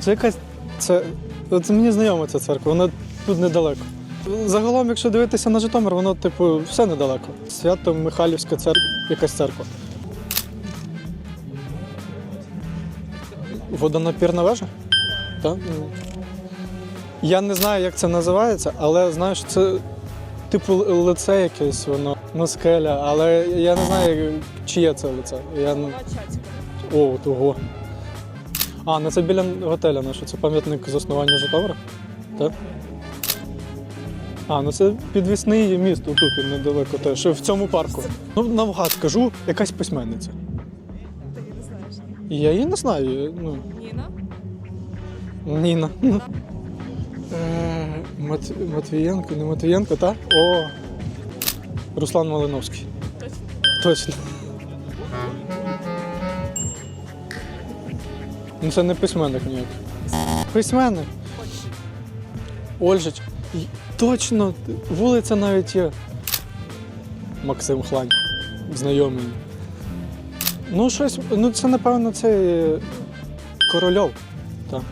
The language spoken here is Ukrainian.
Це якась. Це, це мені знайома ця церква, вона тут недалеко. Загалом, якщо дивитися на Житомир, воно, типу, все недалеко. Свято Михайлівська церква, якась церква. Водонапірна вежа? Так. Я не знаю, як це називається, але знаю, що це типу лице якесь, воно, скеля, але я не знаю, чиє це лице. Я... О, того. А, ну це біля готеля нашого, це пам'ятник заснування Житомира? Так? А, ну це підвісний міст отут недалеко теж, в цьому парку. Ну, навгад кажу, якась письменниця. Ти її не знаєш. Я її не знаю. Ну, Ніна? Ніна. Е, Мат... Матвієнко, не Матвієнко, так? О. Руслан Малиновський. Точно. Точно. Ну це не письменник ніяк. Письменник. Ольжич. Точно, вулиця навіть є. Максим Хлань. Знайомий. Ну, щось, ну це напевно це Корольов. Так.